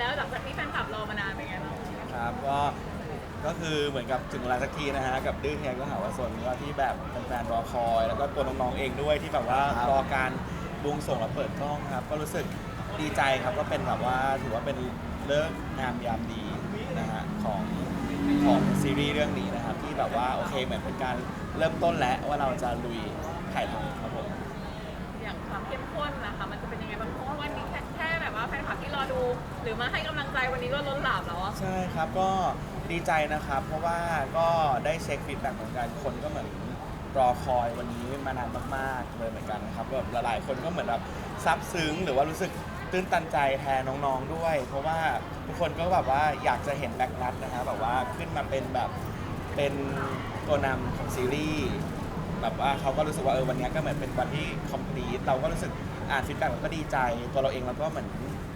แล้วหลังจากที่แฟนคลับรอมานานเป็นไงบ้างครับก็ก็คือเหมือนกับถึงเวลาสักทีนะฮะกับดื้อเฮียก็หาว่าส่วนก็ที่แบบแฟนๆรอคอย แล้วก็ตัวน้องๆเองด้วยที่แบบว่าครับรอการบวงส่งและเปิดกล้องครับ ก็รู้สึกดีใจครับก็เป็นแบบว่าถือว่าเป็นเลิกษ์งามยามดีนะฮะของของซีรีส์เรื่องนี้นะครับ ที่แบบว่าโอเคเหมือนเป็นการเริ่มต้นแล้วว่าเราจะลุยถ่ายทำครับผมอย่างความเข้มข้น มาให้กำลังใจวันนี้ก็ล้นหลามแล้วอะใช่ครับก็ดีใจนะครับ เพราะว่าก็ได้เช็คฟีดแบ็กเหมือนกันคนก็เหมือนรอคอยวันนี้มานานมากๆเลยเหมือนกันนะครับแบบหลายๆคนก็เหมือนแบบซาบซึ้งหรือว่ารู้สึกตื้นตันใจแทนน้องๆด้วย เพราะว่าทุกคนก็แบบว่าอยากจะเห็นแบ็กนัทนะฮะแบบว่าขึ้นมาเป็นแบบเป็นตัวนำของซีรีส์แบบว่าเขาก็รู้สึกว่าเออวันนี้ก็เหมือนเป็นวันที่คอมพลีทเราก็รู้สึกอ่านฟีดแบ็กเราก็ดีใจตัวเราเองเราก็เหมือน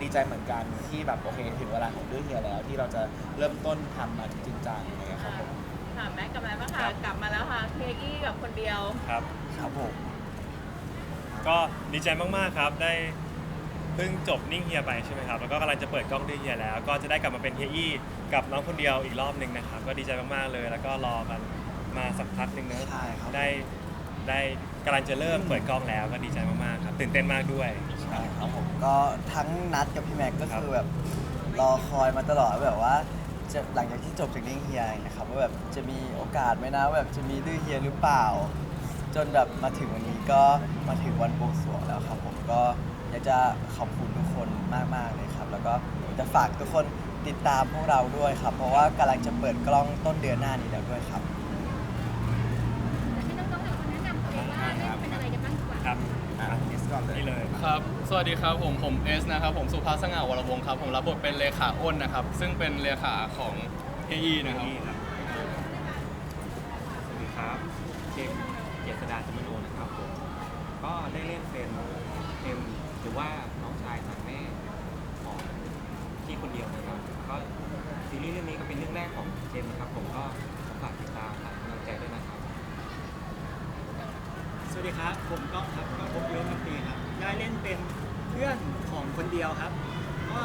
ดีใจเหมือนกันที่แบบโอเคถึงเวลาของเรื่องเฮียแล้ว ที่เราจะเริ่มต้นทำมันจริงจังอะไรอย่างเงี้ยครับผมถามแม็กกับอะไรบ้างคะกลับมาแล้วค่ะเคกี้กับคนเดียวครับ ครับผม ก็ดีใจมากๆครับได้เพิ่งจบนิ่งเฮียไปใช่ไหมครับแล้วก็กำลังจะเปิดกล้องด้วยเฮียแล้ว ก็จะได้กลับมาเป็นเฮียอี้กับน้องคนเดียวอีกรอบหนึ่งนะครับ ก็ดีใจมากๆเลย แล้วก็รอกันมาสักพักหนึ่งเนอะใช่ครับ ได้ได้กำลังจะเริ่มเปิดกล้องแล้วก็ดีใจมากๆครับตื่นเต้นมากด้วยใช่ ครับผม ก็ทั้งนัดกับพี่แม็กก็ครับคือแบบรอคอยมาตลอดแบบว่าจะหลังจากที่จบจากนิ่งเฮียนะครับว่าแบบจะมีโอกาสไหมนะว่าแบบจะมีดื้อเฮียหรือเปล่า จนแบบมาถึงวันนี้ก็มาถึงวันบวงสรวงแล้วครับผมก็อยากจะขอบคุณทุกคนมากๆเลยครับ แล้วก็จะฝากทุกคนติดตามพวกเราด้วยครับ เพราะว่ากำลังจะเปิดกล้องต้นเดือนหน้านี้แล้วด้วยครับ ครับ สวัสดีครับผมผมเอสนะครับผมสุภาพสง่าวรวงศ์ครับ ผมรับบทเป็นเลขาอ้นนะครับ ซึ่งเป็นเลขาของเฮียนะครับ สวัสดีครับเจมส์เจษดาจมโนนะครับผม ก็ได้เล่นเป็นเอ็มหรือว่าน้องชายทางแม่ของที่คนเดียวนะครับ ก็ซีรีส์เรื่องนี้ก็เป็นเรื่องแรกของเจมส์นะครับ ผมก็ฝากติดตามฝากกำลังใจด้วยนะครับ สวัสดีครับ ผมก้องครับก้องพบเยอะครับปีครับ ได้เล่นเป็นเพื่อนของคนเดียวครับก็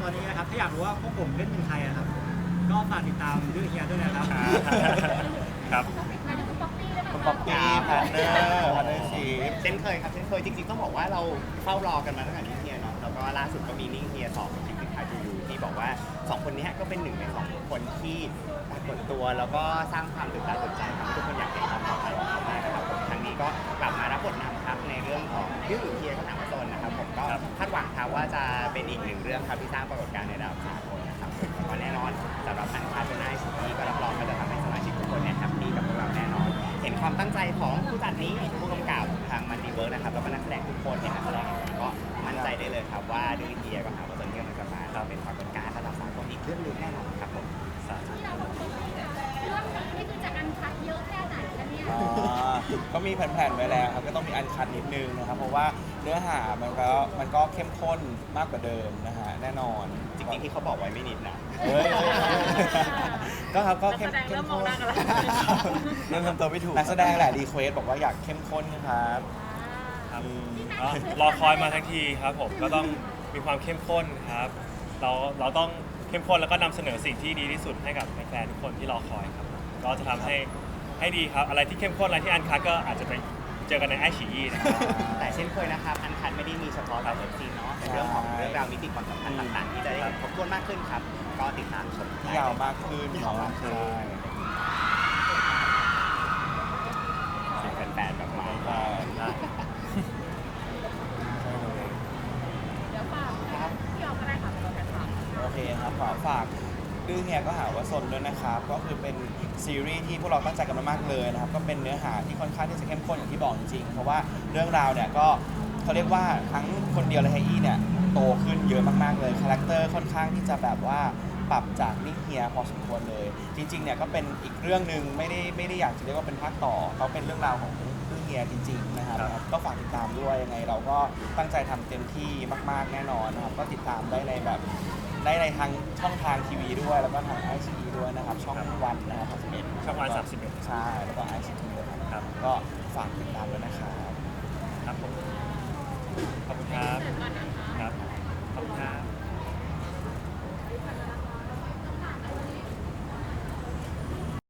ตอนนี้นะครับถ้าอยากรู้ว่าพวกผมเล่นเป็นใครอะครับ ก็ฝากติดตามดื้อเฮียด้วยนะครับครับมาถึงคุณป๊อปปี้ได้ไหมคุณคะป๊อปปี้พาร์ทเนอร์พาร์ทเนอร์ชีพเช่นเคยครับเช่นเคยจริงๆต้องบอกว่าเราเฝ้ารอกันมาตั้งแต่นิ่งเฮียเนาะแล้วก็ล่าสุดก็มีนิ่งเฮียสองคลิปติดท้ายดูอยู่ที่บอกว่าสองคนเนี้ยก็เป็นหนึ่งในสองคนที่ปรากฏตัวแล้วก็สร้างความตื่นตา ยื่องของดื้อเฮียก็หนังโซนนะครับผมก็คาดหวังครับว่าจะเป็นอีกหนึ่งเรื่องครับที่สร้างปรากฏการณ์ในระดับสากลนะครับผมก็แน่นอนสำหรับอันคาร์บอนไนซ์นี้ก็รับรองว่าจะทำให้สมาชิกทุกคนเนี่ยแฮปปี้กับพวกเราแน่นอน เห็นความตั้งใจของผู้จัดนี้ผู้กำกับทางมันดีเวิร์กนะครับ ก็มีแผ่นๆไว้แล้วครับก็ต้องมีอันคัดนิดนึงนะครับ เพราะว่าเนื้อหามันก็มันก็เข้มข้นมากกว่าเดิมนะฮะแน่นอนจริงๆที่เขาบอกไว้ไม่นิดนะเฮ้ยก็ครับก็นักเข้มแสดงเข้เริ่มมมองข้นหน้ากันแล้วเริ่มทำตัวไม่ถูกนักแสดงแหละรีเควสบอกว่าอยากเข้มข้นครับครับอืมอ๋อรอคอยมาทั้งทีครับผมก็ต้องมีความเข้มข้นครับ เราเราต้องเข้มข้นแล้วก็นำเสนอสิ่งที่ดีที่สุดให้กับแฟนๆทุกคนที่รอคอยครับ ก็จะทำให้ ให้ดีครับ อะไรที่เข้มข้นอะไรที่อันคัดก็อาจจะไปเจอกันในไอชีอีนะครับ แต่เช่นเคยนะครับอันคันไม่ได้มีเฉพาะกับเอฟซีเนาะเป็นเรื่องของเรื่องราวมิติความสัมพันธ์ต่างๆ ที่จะได้เห็นครบถ้วนมากขึ้นครับ ก็ติดตามชมที่ยาวมากขึ้นที่ยาวมากขึ้นใช่เสียงแฟนๆแบบมาใช่เดี๋ยวฝากพี่ออกก็ได้ค่ะเป็นตัวแทนฝาก โอเคครับขอฝาก ดื้อเฮียก็หาว่าสนด้วยนะครับ ก็คือเป็นซีรีส์ที่พวกเราตั้งใจกันมามากเลยนะครับ ก็เป็นเนื้อหาที่ค่อนข้างที่จะเข้มข้นอย่างที่บอกจริงๆ เพราะว่าเรื่องราวเนี่ยก็เขาเรียกว่าทั้งคนเดียวและไฮอี้เนี่ยโตขึ้นเยอะมากๆเลย คาแรคเตอร์ค่อนข้างที่จะแบบว่าปรับจากนิ่งเฮียพอสมควรเลย จริงๆเนี่ยก็เป็นอีกเรื่องหนึ่งไม่ได้ไม่ได้อยากจะเรียกว่าเป็นภาคต่อเขาเป็นเรื่องราวของดื้อเฮียจริงๆนะครับครับ ก็ฝากติดตามด้วยยังไงเราก็ตั้งใจทำเต็มที่มาก ๆแน่นอนนะครับก็ติดตามได้ในแบบ ได้ในทางช่องทางทีวีด้วย แล้วก็ทางไอซีด้วยนะครับ ช่องวันนะครับ31ช่องวัน31 ใช่ แล้วก็ไอซีทีด้วยครับครับ ก็ฝากติดตามด้วยนะครับครับผม